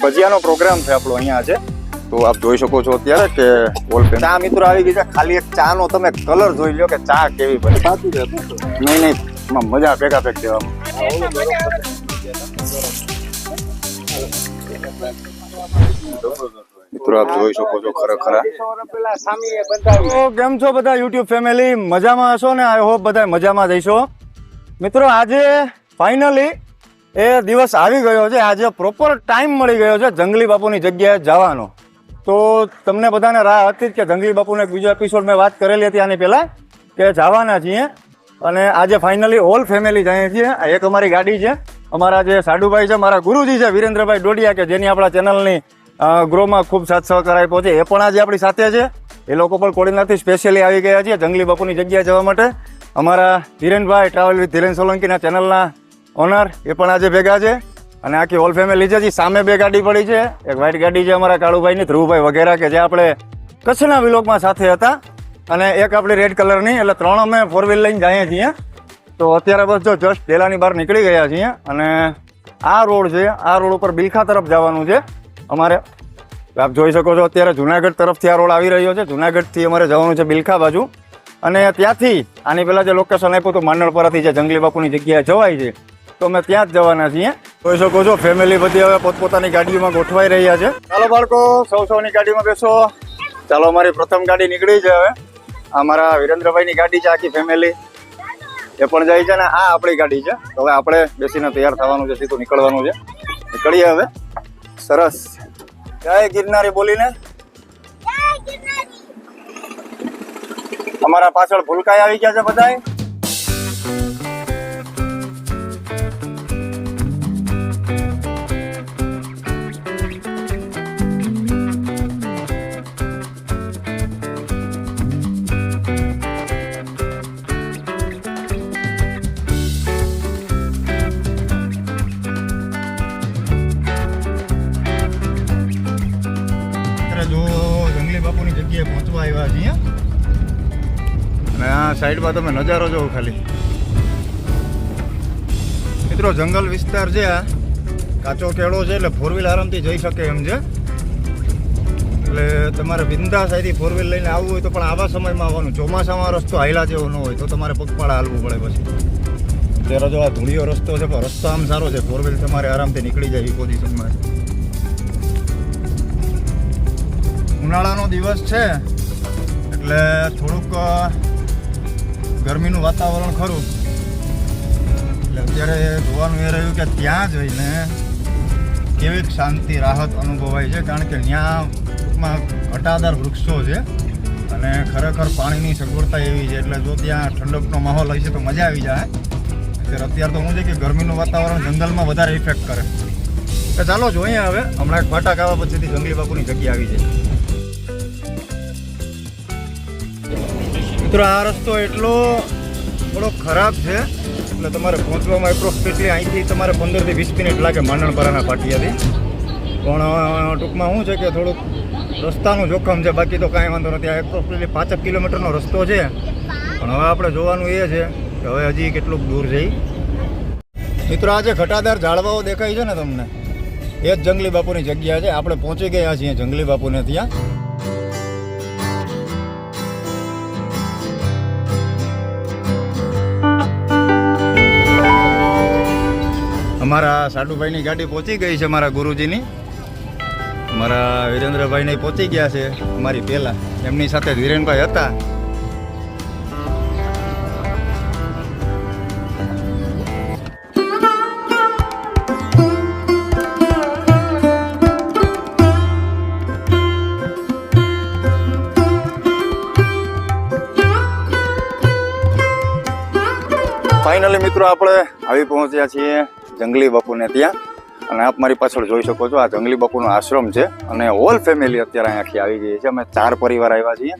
ભજીયાનો programme છે આપણો અહીંયા આજે. તો આપ જોઈ શકો છો અત્યારે કે ઓલ ચા મિત્રો આવી ગઈ છે. ખાલી એક ચા નો તમે કલર જોઈ લો કે ચા કેવી બને. સાચું છે. નહીં નહીં મજા ભેગા ભેગ દેવામાં મિત્રો આપ જોઈ શકો છો ખરેખર. કેમ છો બધા યુટ્યુબ ફેમિલી મજામાં હશો ને? આઈ હોપ બધા મજામાં જઈશો મિત્રો આજે ફાઇનલી એ દિવસ આવી ગયો છે. આજે પ્રોપર ટાઈમ મળી ગયો છે જંગલી બાપુની જગ્યાએ જવાનો. તો તમને બધાને રાહ હતી કે જંગલી બાપુને બીજો એપિસોડ મેં વાત કરેલી હતી આની પહેલાં, કે જવાના છીએ. અને આજે ફાઇનલી ઓલ ફેમિલી જઈએ છીએ એક અમારી ગાડી છે. અમારા જે સાડુભાઈ છે, મારા ગુરુજી છે, વિરેન્દ્રભાઈ ડોડિયા, કે જેની આપણા ચેનલની ગ્રોમાં ખૂબ સાથ સહકાર આપ્યો છે. એ પણ આજે આપણી સાથે છે. એ લોકો પણ કોડીનાથી સ્પેશિયલી આવી ગયા છે જંગલી બાપુની જગ્યાએ જવા માટે. અમારા ધીરેનભાઈ ટ્રાવેલ વિથ ધીરેન સોલંકીના ચેનલના ઓનર, એ પણ આજે ભેગા છે અને આખી ઓલ ફેમિલી છે. સામે બે ગાડી પડી છે. એક વ્હાઇટ ગાડી છે અમારા કાળુભાઈની ધ્રુવભાઈ વગેરે કે જે આપણે કચ્છના વિલોકમાં સાથે હતા. અને એક આપણી રેડ કલરની એટલે ત્રણ અમે ફોર વ્હીલ લઈને જઈએ છીએ. તો અત્યારે બસ જો જસ્ટ ડેલાની બહાર નીકળી ગયા છીએ અને આ રોડ છે, આ રોડ ઉપર બિલખા તરફ જવાનું છે. અમારે, આપ જોઈ શકો છો અત્યારે જુનાગઢ તરફથી આ રોડ આવી રહ્યો છે. જુનાગઢથી અમારે જવાનું છે બિલખા બાજુ. અને ત્યાંથી આની પહેલાં જે લોકેશન આપ્યું હતું માંડળપરાથી જે જંગલી બાપુની જગ્યાએ જવાય છે તો અમે ત્યાં જ જવાના છીએ. જોઈ શકો છો ફેમિલી બધી હવે પોતપોતાની ગાડીઓમાં ગોઠવાઈ રહ્યા છે. ચાલો બાળકો, સૌ સૌની ગાડીમાં બેસો. ચાલો, અમારી પ્રથમ ગાડી નીકળી છે હવે. અમારા મારા વિરેન્દ્રભાઈની ગાડી છે આખી ફેમિલી એ પણ જાય છે ને, આ આપણી ગાડી છે. તો હવે આપણે બેસીને તૈયાર થવાનું છે, સીધું નીકળવાનું છે. નીકળીએ હવે. સરસ. જય ગિરનારી બોલીને. અમારા પાછળ ભૂલકાઈ આવી ગયા છે બધાય. સાઈડમાં તમે નજારો જોવો ખાલી. મિત્રો, જંગલ વિસ્તાર છે આ. કાચો કેળો છે, એટલે ફોર વ્હીલ આરામથી જઈ શકે એમ છે. એટલે તમારે બિંદાસ અહીંથી ફોર વ્હીલ લઈને આવવું હોય તો પણ આવા સમયમાં આવવાનું. ચોમાસામાં રસ્તો હાયલા જેવો ન હોય, તો તમારે પગપાળા હાલવું પડે પછી. અત્યારે જો આ ધૂળિયો રસ્તો છે, પણ રસ્તો આમ સારો છે. ફોર વ્હીલ તમારે આરામથી નીકળી જાય એ પોઝિશનમાં ઉનાળાનો દિવસ છે, એટલે થોડુંક ગરમીનું વાતાવરણ ખરું. એટલે અત્યારે જોવાનું એ રહ્યું કે ત્યાં જઈને કેવીક શાંતિ, રાહત અનુભવાય છે. કારણ કે ત્યાં ઘટાદાર વૃક્ષો છે અને ખરેખર પાણીની સગવડતા એવી છે. એટલે જો ત્યાં ઠંડકનો માહોલ હશે તો મજા આવી જાય. અત્યારે અત્યારે તો શું છે કે ગરમીનું વાતાવરણ જંગલમાં વધારે ઇફેક્ટ કરે. તો ચાલો જોઈએ હવે. હમણાં એક ફાટા ખાવા પછીથી જંગલી બાપુની જગ્યા આવી જાય મિત્રો, આ રસ્તો એટલો થોડો ખરાબ છે. એટલે તમારે પહોંચવામાં એપ્રોક્સિમેટલી અહીંથી તમારે પંદરથી વીસ મિનિટ લાગે માંડણપરાના પાટિયાથી. પણ ટૂંકમાં શું છે કે થોડુંક રસ્તાનું જોખમ છે, બાકી તો કાંઈ વાંધો નથી. આ એપ્રોક્સિમેટલી પાંચેક કિલોમીટરનો રસ્તો છે. પણ હવે આપણે જોવાનું એ છે કે હવે હજી કેટલુંક દૂર જઈ. મિત્રો, આ જે ઘટાદાર ઝાડવાઓ દેખાય છે ને તમને, એ જ જંગલી બાપુની જગ્યા છે. આપણે પહોંચી ગયા છીએ જંગલી બાપુને ત્યાં. અમારા સાડુભાઈની ગાડી પહોંચી ગઈ છે મારા ગુરુજીની. મારા વિરેન્દ્રભાઈને પહોંચી ગયા છે અમારી પહેલાં. એમની સાથે ધીરેનભાઈ હતા. ફાઇનલી મિત્રો આપણે આવી પહોંચ્યા છીએ. જંગલી બાપુને ત્યાં. અને આપ મારી પાછળ જોઈ શકો છો, આ જંગલી બાપુનો આશ્રમ છે. અને હોલ ફેમિલી અત્યારે અહીંયાથી આવી ગઈ છે. અમે ચાર પરિવાર આવ્યા છીએ.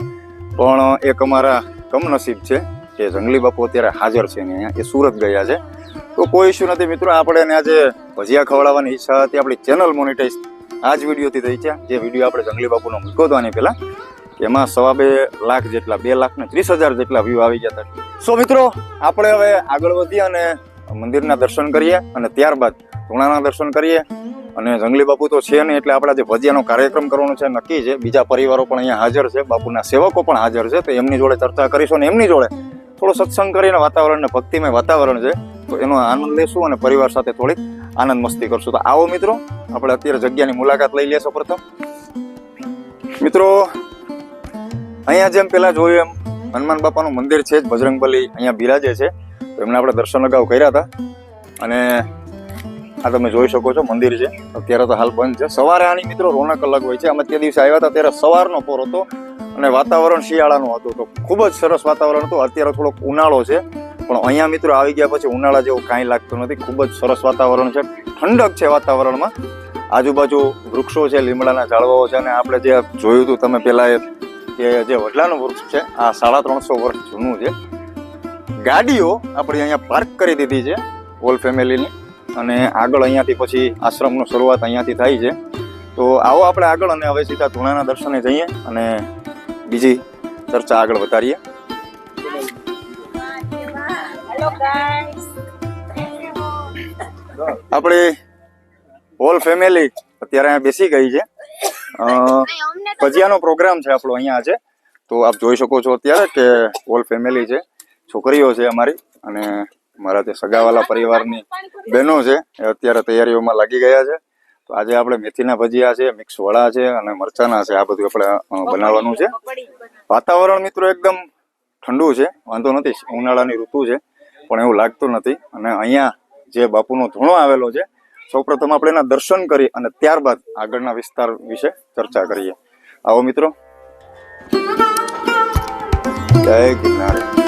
પણ એક અમારા કમનસીબ છે, કે જંગલી બાપુ અત્યારે હાજર છે ને અહીંયા. એ સુરત ગયા છે. તો કોઈ ઇસ્યુ નથી મિત્રો, આપણે એને આજે ભજીયા ખવડાવવાની ઈચ્છા હતી. આપણી ચેનલ મોનિટાઈઝ આ જ વિડીયોથી થઈ છે. જે વીડિયો આપણે જંગલી બાપુનો મૂક્યો હતો પહેલાં એમાં સવા બે લાખ જેટલા, બે લાખ ને ત્રીસ હજાર જેટલા વ્યૂ આવી ગયા હતા. સો મિત્રો, આપણે હવે આગળ વધીએ અને મંદિરના દર્શન કરીએ અને ત્યારબાદ ધૂણાના દર્શન કરીએ. અને જંગલી બાપુ તો છે નહીં એટલે આપણા જે ભજીયાનો કાર્યક્રમ કરવાનો છે, નક્કી છે. બીજા પરિવારો પણ અહીંયા હાજર છે, બાપુના સેવકો પણ હાજર છે, તો એમની જોડે ચર્ચા કરીશું અને એમની જોડે થોડો સત્સંગ કરીને વાતાવરણને ભક્તિમય વાતાવરણ છે, તો એનો આનંદ લેશું અને પરિવાર સાથે થોડીક આનંદ મસ્તી કરશું. તો આવો મિત્રો, આપણે અત્યારે જગ્યાની મુલાકાત લઈ લેશો પ્રથમ. મિત્રો, અહીંયા જેમ પેલા જોયું એમ, હનુમાન બાપાનું મંદિર છે જ, બજરંગબલી અહીંયા બિરાજે છે. એમને આપણે દર્શન અગાઉ કર્યા હતા. અને આ તમે જોઈ શકો છો, મંદિર છે. અત્યારે તો હાલ બંધ છે. સવારે આની મિત્રો રોનક અલગ હોય છે. અમે તે દિવસે આવ્યા હતા, ત્યારે સવારનો પોર હતો અને વાતાવરણ શિયાળાનું હતું. તો ખૂબ જ સરસ વાતાવરણ હતું. અત્યારે થોડોક ઉનાળો છે. પણ અહીંયા મિત્રો આવી ગયા પછી ઉનાળા જેવું કાંઈ લાગતું નથી. ખૂબ જ સરસ વાતાવરણ છે. ઠંડક છે વાતાવરણમાં. આજુબાજુ વૃક્ષો છે, લીમડાના ઝાડવાઓ છે. અને આપણે જે જોયું હતું તમે પહેલાં એ જે વડલાનું વૃક્ષ છે, આ સાડા ત્રણસો વર્ષ જૂનું છે. ગાડીઓ આપણે અહીંયા પાર્ક કરી દીધી છે ઓલ ફેમિલીની અને આગળ અહીંયાથી પછી આશ્રમનો શરૂઆત અહીંયાથી થાય છે. તો આવો આપણે આગળ અને હવે સીધા ધૂણાના દર્શને જઈએ અને બીજી ચર્ચા આગળ વધારીએ. આપણે હોલ ફેમિલી અત્યારે અહીંયા બેસી ગઈ છે. ભજીયાનો પ્રોગ્રામ છે આપણો અહીંયા આજે. તો આપ જોઈ શકો છો અત્યારે કે હોલ ફેમિલી છે. છોકરીઓ છે અમારી અને મારા જે સગાવાલા પરિવારની બહેનો છે એ અત્યારે તૈયારીઓમાં લાગી ગયા છે. તો આજે આપણે મેથીના ભજીયા છે મિક્સ વડા છે અને મરચાના છે આ બધું આપણે બનાવવાનું છે. વાતાવરણ મિત્રો એકદમ ઠંડુ છે વાંધો નથી ઉનાળાની ઋતુ છે પણ એવું લાગતું નથી. અને અહીંયા જે બાપુનો ધૂણો આવેલો છે સૌપ્રથમ આપણે એના દર્શન કરી અને ત્યારબાદ આગળના વિસ્તાર વિશે ચર્ચા કરીએ. આવો મિત્રો. જય ગિરનાર.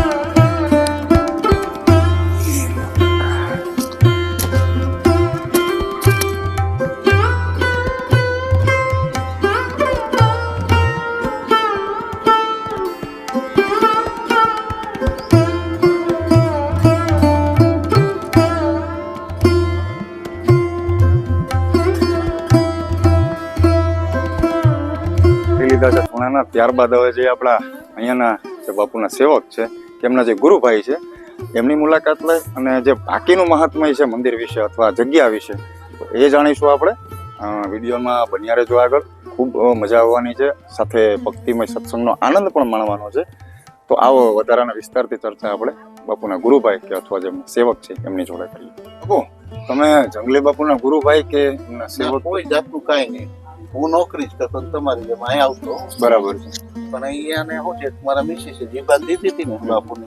લીધા ત્યારબાદ હવે જે આપણા અહીંયાના જે બાપુના સેવક છે તેમના જે ગુરુભાઈ છે એમની મુલાકાત લઈ અને જે બાકીનું મહાત્મય છે મંદિર વિશે અથવા જગ્યા વિશે એ જાણીશું આપણે. વિડીયોમાં બન્યા રહેજો આગળ. ખૂબ મજા આવવાની છે. સાથે ભક્તિમય સત્સંગનો આનંદ પણ માણવાનો છે. તો આવો વધારાના વિસ્તારથી ચર્ચા આપણે બાપુના ગુરુભાઈ કે અથવા જે સેવક છે એમની જોડે કરીએ. બાપુ તમે જંગલી બાપુના ગુરુભાઈ કે એમના સેવક? કોઈ જાતનું કાંઈ નહીં. હું નોકરી જ કરતો તમારી જેમ અહીંયા આવતો. બરાબર. છે પણ અહીંયાને શું છે મારા મિસિસ જીબાન દીધી હતી ને બાપુને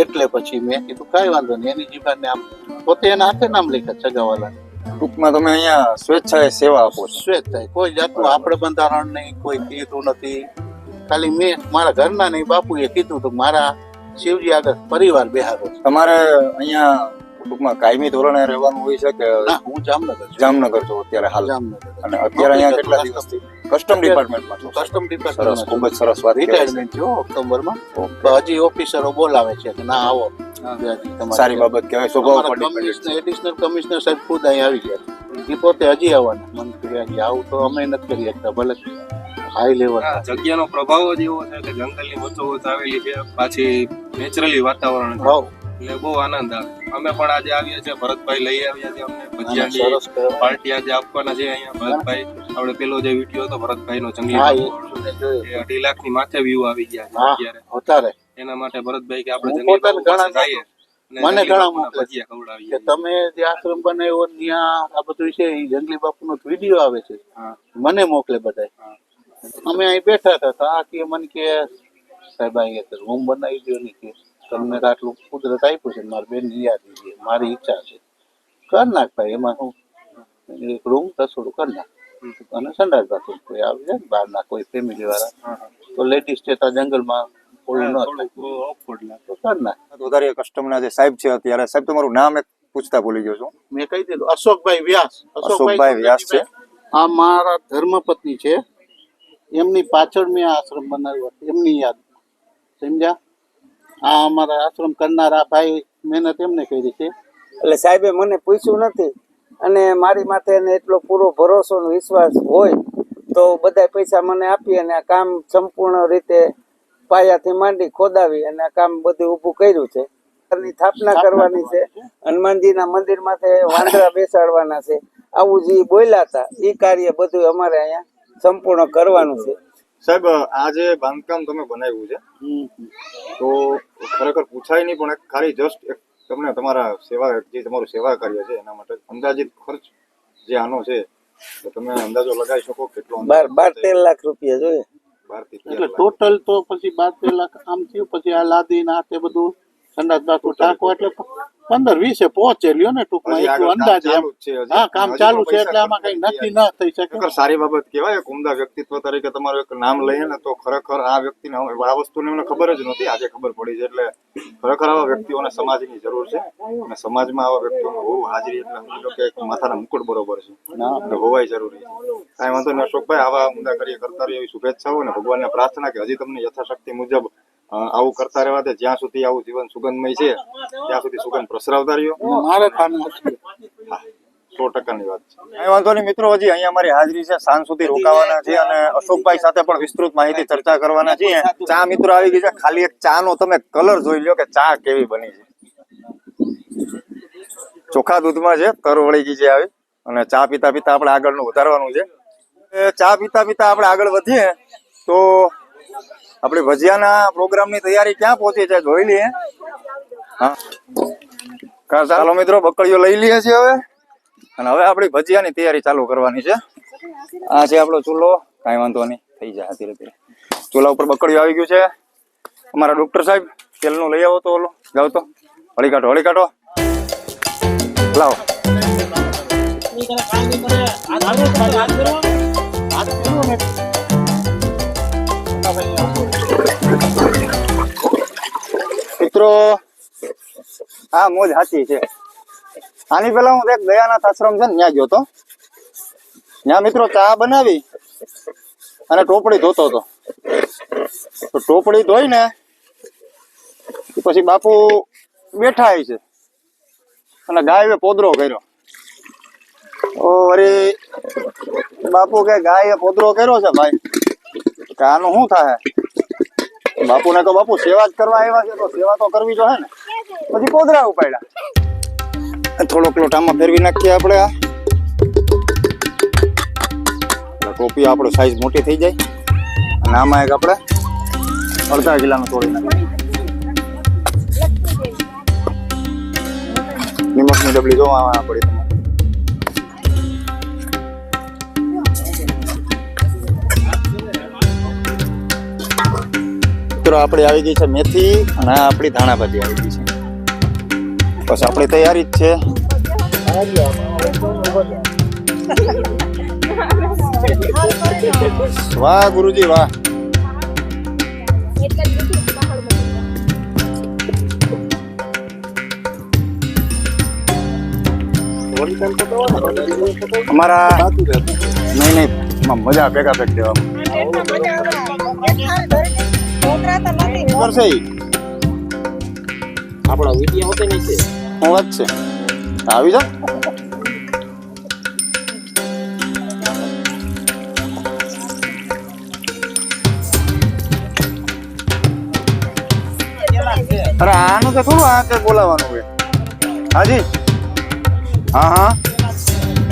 એટલે પછી મેં કીધું કાંઈ વાંધો નહીં એની જીભાનને આમ પોતે એના હાથે નામ લખ્યા છગાવાલા ટૂંકમાં તમે અહીંયા સ્વેચ્છાએ સેવા આપો છો. શ્વેત કોઈ જાતનું આપણે બંધારણ નહીં કોઈ કીધું નથી. ખાલી મેં મારા ઘરના નહીં બાપુએ કીધું તો મારા શિવજી આગળ પરિવાર બેહારો તમારે અહીંયા ટૂંકમાં કાયમી ધોરણે રહેવાનું હોય છે કે ના હું જામનગર છું. જામનગર છો અત્યારે હાલ. જામનગર. અને અત્યારે અહીંયા કેટલા દિવસથી કસ્ટમ ડિપાર્ટમેન્ટમાં છો. કસ્ટમ સરસ ખૂબ જ સરસ વાત કહેવાય છે. રિટાયરમેન્ટ થયો ઓક્ટોબરમાં. ઓકે. હજી ઓફિસરો બોલાવે છે કે ના આવો. હજી તમારે સારી બાબત કહેવાય સ્વભાવ પર dependent છે. કમિશનર એડિશનલ કમિશનર સાહેબ ખુદ અહીં આવી ગયા એ પોતે હજી આવવાના. મને કહે હજી આવું તો અમે નથી કરી શકતા ભલે હાઈ લેવલ આ જગ્યાનો પ્રભાવ જ એવો છે કે જંગલની વચ્ચોવચ આવેલી છે પાછી નેચરલી વાતાવરણ છે. ભાવ એટલે બહુ આનંદ આવે. અમે પણ આજે આવ્યા છીએ ભરતભાઈ લઈ આવ્યા છે અમને. ભજીયાની પાર્ટી આજે આપવાના છે અહીંયા ભરતભાઈ. આપણે પેલો જે વીડિયો હતો ભરતભાઈ નો જંગલી બાપુ અઢી લાખની માથે વ્યૂ આવી ગયા છે અત્યારે. એના માટે ભરતભાઈ કે આપણે જંગલી બાપુ જઈએ મને ઘણા મોકલે કે તમે જે આશ્રમ બનાવ્યો ત્યાં આ બધું છે એ જંગલી બાપુનો વીડિયો આવે છે. મને મોકલે બધાય. અમે અહીં બેઠા હતા આ કે મને કે સાહેબ અહીંયા રૂમ બનાવી દો ને કે. તમને આટલું કુદરત આપ્યું છે મારે મારી બેન યાદી છે મારી ઈચ્છા છે. કર નાખ ભાઈ એમાં હું એક રૂમ રસોડું કર નાખ. અને સંડાસ બાથરૂમ કોઈ આવી જાય ને બહારના કોઈ ફેમિલી વાળા. તો લેડીઝ છે ત્યાં જંગલમાં વધારે કસ્ટમના જે સાહેબ છે અત્યારે સાહેબ તમારું નામ એક પૂછતા ભૂલી ગયો છું. મેં કહી દીધું અશોકભાઈ વ્યાસ. અશોકભાઈ વ્યાસ છે. આ મારા ધર્મપત્ની છે. એમની પાછળ મેં આશ્રમ બનાવ્યો હતો, એમની યાદ સમજ્યા? આ અમારા આશ્રમ કરનારા ભાઈ મહેનત એમને કરી છે. એટલે સાહેબે મને પૂછ્યું નથી અને મારી માથે એને એટલો પૂરો ભરોસો અને વિશ્વાસ હોય તો બધા પૈસા મને આપી અને આ કામ સંપૂર્ણ રીતે પાયાથી માંડી ખોદાવી અને આ કામ બધું ઊભું કર્યું છે. ની સ્થાપના કરવાની છે. હનુમાનજીના મંદિર માથે વાંદરા બેસાડવાના છે. આવું જે બોલ્યા હતા એ કાર્ય બધું અમારે અહીંયા સંપૂર્ણ કરવાનું છે. સાહેબ આ જે બાંધકામ તમે બનાવ્યું છે તો ખરેખર પૂછાય નહીં પણ એક ખાલી જસ્ટ એક તમને તમારા સેવા જે તમારું સેવા કાર્ય છે એના માટે અંદાજિત ખર્ચ જે આનો છે તો તમે અંદાજો લગાવી શકો કેટલો અંદાજો બાર બાર તેર લાખ રૂપિયા જોઈએ. બાર તેર એટલે ટોટલ તો પછી બાર તેર લાખ આમ થયું પછી આ લાદી ના તે બધું સંડાસ બાથરૂમ ટાંકો એટલે પંદર વીસે પહોંચે લ્યો ને ટૂંકમાં. એટલું કામ એમ. ચાલુ જ છે હજી. હા કામ ચાલુ છે એટલે આમાં કઈ નક્કી ન થઈ શકે. સારી બાબત કહેવાય એક ઉમદા વ્યક્તિત્વ તરીકે તમારું એક નામ લઈએ ને તો ખરેખર આ વ્યક્તિને આ વસ્તુની મને ખબર જ નહોતી. આજે ખબર પડી છે એટલે ખરેખર આવા વ્યક્તિઓને સમાજની જરૂર છે. અને સમાજમાં આવા વ્યક્તિઓની હોવું હાજરી એટલે સમજો કે એક માથાના મુકુટ બરોબર છે. હોવાય જરૂરી છે. કાંઈ વાંધો નહીં અશોકભાઈ આવા ઉમદા કાર્ય કરતા રહ્યો એવી શુભેચ્છાઓ અને ભગવાનને પ્રાર્થના કે હજી તમને યથાશક્તિ મુજબ આવું કરતા રહેવા દે. જ્યાં સુધી આવું જીવન સુગંધમય છે ત્યાં સુધી સુગંધ પ્રસરાવતા રહ્યો. મારે સો ટકાની વાત છે. કઈ વાંધો નહીં મિત્રો હજી અહીંયા અમારી હાજરી છે. સાંજ સુધી રોકાવાના છે અને અશોકભાઈ સાથે પણ વિસ્તૃત માહિતી ચર્ચા કરવાના છીએ. ચા મિત્રો આવી ગઈ છે. ખાલી એક ચા નો તમે કલર જોઈ લો કે ચા કેવી બની છે. ચોખા દૂધમાં છે કરવળી ગઈ છે આવી. અને ચા પીતા પીતા આપણે આગળનું વધારવાનું છે. ચા પીતા પીતા આપણે આગળ વધીએ તો આપણી ભજીયાના પ્રોગ્રામની તૈયારી ક્યાં પહોંચી છે જોઈ લઈએ. હા. ચાલો મિત્રો બકડીઓ લઈ લઈએ છીએ હવે. અને હવે આપણી ભજીયાની તૈયારી ચાલુ કરવાની છે. આ છે આપણો ચૂલો. કાંઈ વાંધો નહીં, થઈ જાય ધીરે ધીરે. ચૂલા ઉપર બકડીઓ આવી ગયું છે. અમારા ડૉક્ટર સાહેબ તેલનું લઈ આવો તો ઓલો. જાઓ તો. હળી કાઢો હળી કાઢો. લાવો. મિત્રો, આ મોજ સાચી છે. આની પેલા હું એક દયાનાથ આશ્રમ છે ને, ત્યાં ગયો તો ત્યાં મિત્રો ચા બનાવી અને ટોપડી ધોતો હતો. તો ટોપડી ધોઈ ને પછી બાપુ બેઠા છે અને ગાયે પોદરો કર્યો. ઓ વળી બાપુ કે ગાયે પોદરો કર્યો છે ભાઈ? કે આનું શું થાય? બાપુને તો બાપુ સેવા જ કરવા આવ્યા છે, તો સેવા તો કરવી જોઈએ ને. પછી કોદરા ઉપાડ્યા. થોડોક લોટ આમાં ફેરવી નાખીએ આપણે આ. ટોપી આપણો સાઈઝ મોટી થઈ જાય. અને આમાં એક આપણે અડધા કિલાનું તોડી નાખીએ. નિમકની ડબલી જોવા આમાં પડી મિત્રો, આપણી આવી ગઈ છે મેથી અને આ આપણી ધાણા ભાજી આવી ગઈ છે. બસ, આપણી તૈયારી જ છે. વાહ, ગુરુજી, વાહ. અમારા નહીં નહીં મજા ભેગા ભેગ ઈ. આપણો વીડિયો હોતે નહીં છે. હું વાત છે. આવી જા. અરે આનું તો થોડું આ કઈ બોલાવાનું હોય. હાજી? હા હા.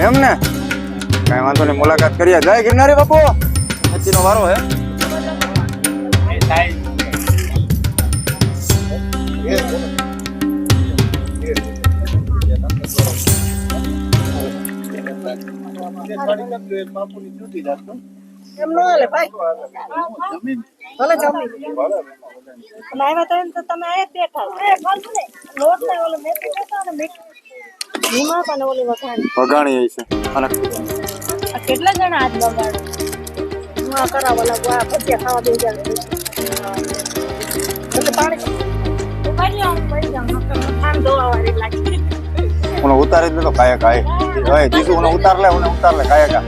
એમ ને? કઈ વાંધો નહીં મુલાકાત કરીએ. જય ગિરનારી બાપુ. નો વારો હે. બાપુની આવ્યા તો તમે આયા બેઠા લોટ ને ને મીઠ વઘાણી વગાણી છે કેટલા જણા હાથ બગાડો હું આ કરાવવા લાગુ આ ભજીયા ખાવા દઈ જાય. જીસુ ઉને ઉતાર લે ઉને ઉતાર લે કાય કા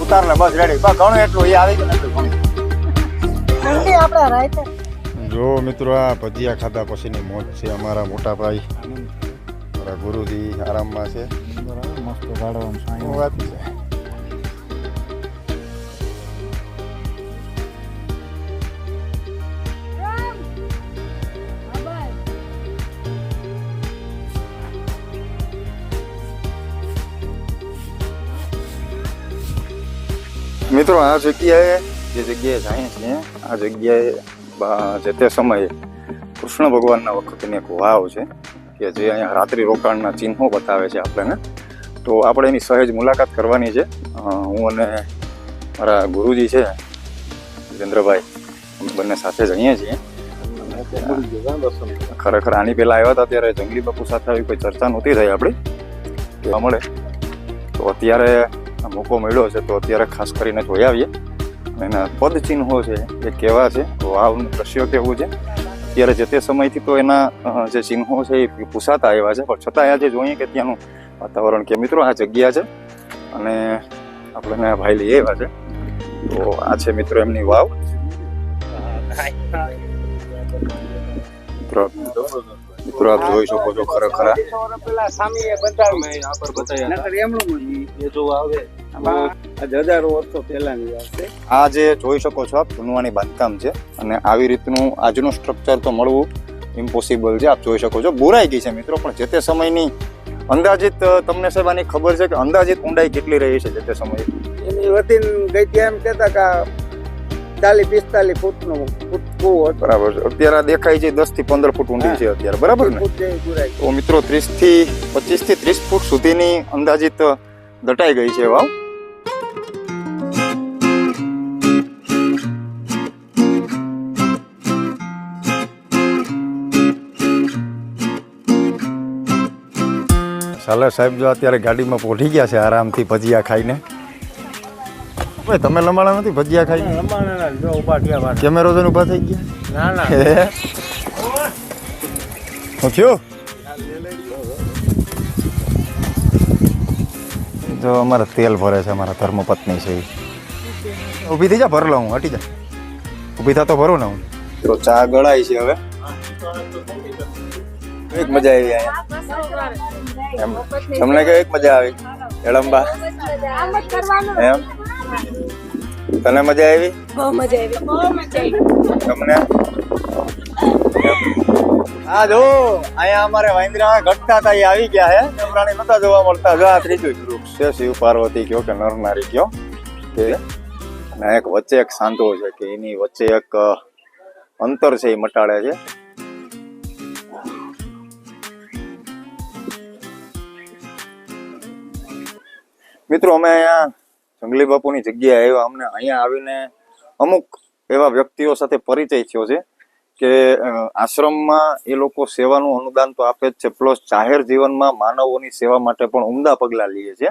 ઉતાર લે બસ રેડી બસ ઘણું એટલું એ આવી ગયું ને ઠંડી આપણે રાઈતે જો મિત્રો આ ભજીયા ખાધા પછીની મોજ છે અમારા મોટા ભાઈ. મારા ગુરુજી આરામમાં છે. મસ્ત ગાળવાનું વાત છે? મિત્રો, આ જગ્યાએ જે જગ્યાએ જાય છે આ જગ્યાએ જે તે સમયે કૃષ્ણ ભગવાનના વખતની એક વાવ છે, કે જે અહીંયા રાત્રિ રોકાણના ચિહ્નો બતાવે છે આપણને. તો આપણે એની સહેજ મુલાકાત કરવાની છે. હું અને મારા ગુરુજી છે વિરેન્દ્રભાઈ અમે બંને સાથે જ અહીંયા છીએ. ખરેખર આની પહેલાં આવ્યા હતા, ત્યારે જંગલી બાપુ સાથે આવી કોઈ ચર્ચા નહોતી થઈ આપણી. જોવા મળે. તો અત્યારે મોકો મળ્યો છે તો અત્યારે ખાસ કરીને જોઈ આવીએ. એના પદ ચિહ્નો છે એ કેવા છે વાવનું દ્રશ્ય કેવું છે. અત્યારે જે તે સમયથી તો એના જે ચિહ્નો છે એ પૂછાતા આવ્યા છે. પણ છતાં આજે જોઈએ કે ત્યાંનું વાતાવરણ કે મિત્રો આ જગ્યા છે. અને આપણે ભાઈ લઈ આવ્યા છે. તો આ છે મિત્રો એમની વાવ. મિત્રો મિત્રો જોઈ શકો છો ખરેખર. આ જો જોઈ શકો છો આપ જૂનવાણી બાંધકામ છે અને આવી રીતનું આજનું સ્ટ્રક્ચર તો મળવું ઇમ્પોસિબલ છે. આપ જોઈ શકો છો. બોરાઈ ગઈ છે મિત્રો, પણ જે તે સમયની અંદાજિત તમને સાહેબ આની ખબર છે કે અંદાજિત ઊંડાઈ કેટલી રહી છે જે તે સમયે? એની વતીન ગઈ ત્યાં એમ કહેતા કે ચાલીસ પિસ્તાલીસ ફૂટનું, ફૂટ હતો બરાબર છે. અત્યારે આ દેખાય છે દસથી પંદર ફૂટ ઊંડી છે અત્યારે બરાબર ને? તો મિત્રો ત્રીસથી પચીસથી ત્રીસ ફૂટ સુધીની અંદાજિત દટાઈ ગઈ છે વાવ. સાલા સાહેબ જો અત્યારે ગાડીમાં પહોંચી ગયા છે આરામથી ભજીયા ખાઈને ભાઈ તમે લંબાણા નથી? ભજીયા ખાઈ જો ઊભા થયા કેમેરો જોઈને ઊભા થઈ ગયા? ના ના. હે? શું જો અમારે તેલ ભરે છે અમારા ધર્મપત્ની છે. ઊભી થઈ જા ભર લઉં હટી જા. ઊભી થતો તો ભરું ને હું. તો ચા ગળાય છે હવે. એક મજા આવી અહીંયા. એમ તમને કે એક મજા આવી? એળંબા એમ? તને મજા આવી? બહુ મજા આવી. બહુ મજા આવી. તમને? હા જો અહીંયા અમારે વાંદરા ઘટતા હતા એ આવી ગયા હે. નવરાણી પ્રાણી નતા જોવા મળતા. જો આ ત્રીજું જ વૃક્ષ છે શિવ પાર્વતી કયો કે નર નારી કયો? કે અને એક વચ્ચે એક સાંધો છે કે એની વચ્ચે એક અંતર છે એ મટાડે છે. મિત્રો અમે અહીંયા જંગલી બાપુની જગ્યાએ આવ્યા અમને અહીંયા આવીને અમુક એવા વ્યક્તિઓ સાથે પરિચય થયો છે કે આશ્રમમાં એ લોકો સેવાનું અનુદાન તો આપે જ છે, પ્લસ જાહેર જીવનમાં માનવોની સેવા માટે પણ ઉમદા પગલાં લે છે.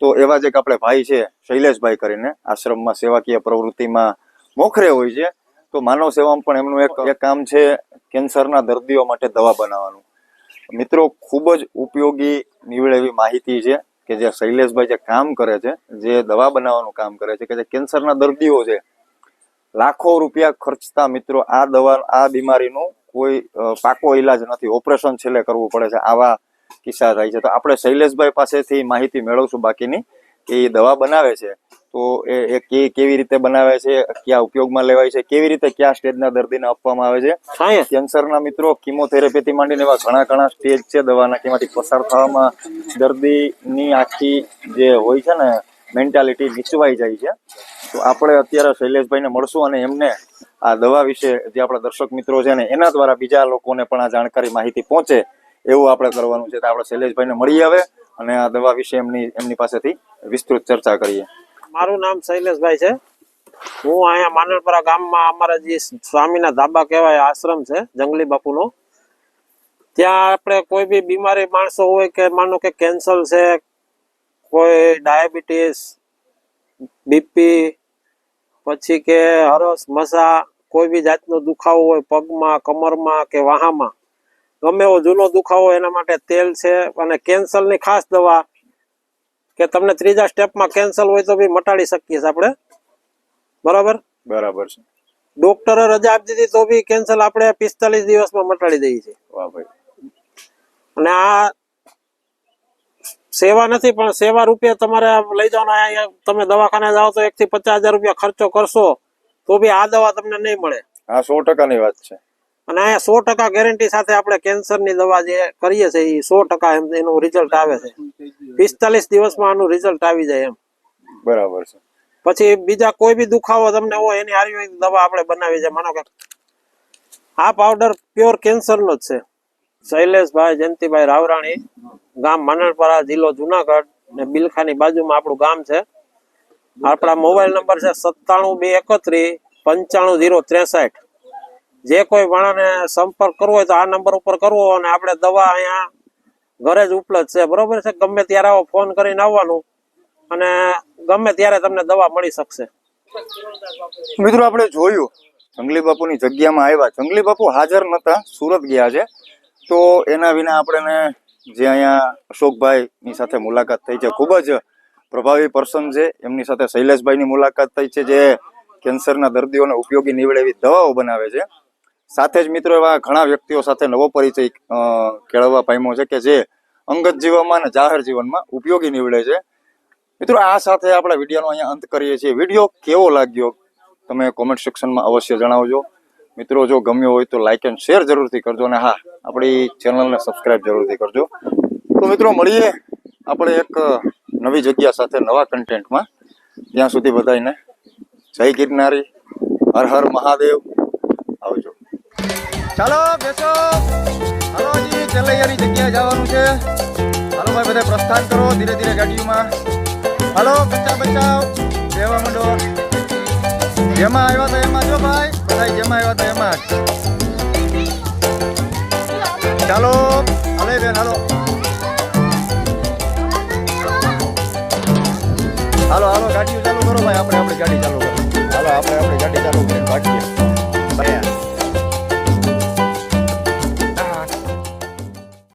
તો એવા જ એક આપણે ભાઈ છે, શૈલેષભાઈ કરીને, આશ્રમમાં સેવાકીય પ્રવૃત્તિમાં મોખરે હોય છે. તો માનવ સેવામાં પણ એમનું એક કામ છે, કેન્સરના દર્દીઓ માટે દવા બનાવવાનું. મિત્રો, ખૂબ જ ઉપયોગી નીવડે એવી માહિતી છે. કે જે શૈલેષભાઈ જે કામ કરે છે, જે દવા બનાવવાનું કામ કરે છે, કે જે કેન્સરના દર્દીઓ છે, લાખો રૂપિયા ખર્ચતા મિત્રો આ દવા, આ બીમારીનું કોઈ પાકો ઈલાજ નથી. ઓપરેશન છેલ્લે કરવું પડે છે. આવા કિસ્સા થાય છે. તો આપણે શૈલેષભાઈ પાસેથી માહિતી મેળવશું બાકીની, કે એ દવા બનાવે છે. તો એ કે- કેવી રીતે બનાવે છે ક્યાં ઉપયોગમાં લેવાય છે કેવી રીતે કયા સ્ટેજના દર્દીને આપવામાં આવે છે? કેન્સરના મિત્રો કિમોથેરાપીથી માંડીને એવા ઘણા ઘણા સ્ટેજ છે દવાના કેમાંથી પસાર થવામાં દર્દીની આખી જે હોય છે ને મેન્ટાલિટી નીચવાઈ જાય છે. તો આપણે અત્યારે શૈલેષભાઈને મળશું અને એમને આ દવા વિશે જે આપણા દર્શક મિત્રો છે ને એના દ્વારા બીજા લોકોને પણ આ જાણકારી માહિતી પહોંચે એવું આપણે કરવાનું છે. તો આપણે શૈલેષભાઈને મળી આવે અને આ દવા વિશે એમની એમની પાસેથી વિસ્તૃત ચર્ચા કરીએ. મારું નામ શૈલેષભાઈ છે. હું અહીંયા માનલપરા ગામમાં અમારા જે સ્વામીના ધાબા કહેવાય, આશ્રમ છે, જંગલી બાપુનો. ત્યાં આપણે કોઈ બી બીમારી માણસો હોય કે માનો કે કેન્સર છે, કોઈ ડાયાબિટીસ, બીપી, પછી કે હરસ, મસા, કોઈ બી જાતનો દુખાવો હોય, પગમાં, કમરમાં કે વાહામાં. ગમે એવો જૂનો દુખાવો એના માટે તેલ છે અને કેન્સરની ખાસ દવા કે તમને ત્રીજા સ્ટેપમાં કેન્સલ હોય તો બી મટાડી શકીએ છીએ આપણે. બરાબર? બરાબર છે. ડોક્ટરે રજા આપી દીધી તો બી કેન્સલ આપણે પિસ્તાલીસ દિવસમાં મટાડી દઈએ છીએ. વાહ ભાઈ. અને આ સેવા નથી પણ સેવા રૂપિયા તમારે લઈ જવાના અહીંયા તમે દવાખાને જાઓ તો એક થી પચાસ હજાર રૂપિયા ખર્ચો કરશો તો બી આ દવા તમને નહીં મળે. હા સો ટકાની વાત છે. અને અહીંયા સો ટકા ગેરંટી સાથે આપણે કેન્સરની દવા જે કરીએ છીએ એ સો ટકા એમ એનું રિઝલ્ટ આવે છે. પિસ્તાલીસ દિવસમાં આનું રિઝલ્ટ આવી જાય એમ. બરાબર છે. પછી બીજા કોઈ બી દુખાવો તમને હોય એની આયુર્વેદિક દવા આપણે બનાવી છે માનો કે આ પાવડર પ્યોર કેન્સર નો જ છે. શૈલેષભાઈ જયંતિભાઈ રાવરાણી ગામ માનણપરા જિલ્લો જુનાગઢ ને બિલખાની બાજુમાં આપણું ગામ છે. આપણા મોબાઈલ નંબર છે સત્તાણું બે એકત્રીસ પંચાણું જીરો ત્રેસઠ. જે કોઈ માણસને સંપર્ક કરવો હોય તો આ નંબર ઉપર કરવો અને આપણે દવા અહીંયા ઘરે જ ઉપલબ્ધ છે. બરોબર છે? ગમે ત્યારે આવો ફોન કરીને આવવાનું અને ગમે ત્યારે તમને દવા મળી શકશે. મિત્રો, આપણે જોયું. જંગલી બાપુની જગ્યામાં આવ્યા. જંગલી બાપુ હાજર નતા. સુરત ગયા છે. તો એના વિના આપણને જે અહીંયા અશોકભાઈની સાથે મુલાકાત થઈ છે, ખૂબ જ પ્રભાવી પર્સન છે. એમની સાથે શૈલેષભાઈની મુલાકાત થઈ છે, જે કેન્સરના દર્દીઓને ઉપયોગી નીવડે એવી દવાઓ બનાવે છે. સાથે જ મિત્રો એવા ઘણા વ્યક્તિઓ સાથે નવો પરિચય કેળવવા પામ્યો છે કે જે અંગત જીવનમાં અને જાહેર જીવનમાં ઉપયોગી નીવડે છે. મિત્રો, આ સાથે આપણે વિડીયોનો અહીંયા અંત કરીએ છીએ. વીડિયો કેવો લાગ્યો? તમે કોમેન્ટ સેક્શનમાં અવશ્ય જણાવજો. મિત્રો, જો ગમ્યો હોય તો લાઇક એન્ડ શેર જરૂરથી કરજો અને હા, આપણી ચેનલને સબસ્ક્રાઈબ જરૂરથી કરજો. તો મિત્રો, મળીએ આપણે એક નવી જગ્યા સાથે નવા કન્ટેન્ટમાં ત્યાં સુધી બધાને જય ગિરનારી. હર હર મહાદેવ. આવજો. ચાલો, બેસો. હાલો, હજી ચલૈયાની જગ્યાએ જવાનું છે. હાલો, ભાઈ, બધા પ્રસ્થાન કરો ધીરે ધીરે ગાડીઓમાં. હાલો, બચ્ચા બચાવ રહેવા માંડો. જેમાં આવ્યા તો એમાં જો, ભાઈ બધા જેમાં આવ્યા તો એમાં ચાલો, હલે, બેન, હાલો. હાલો હાલો, ગાડીઓ ચાલુ કરો, ભાઈ, આપણે આપણી ગાડી ચાલુ કરો. હાલો, આપણે આપણી ગાડી ચાલુ કરીને ભાગીએ.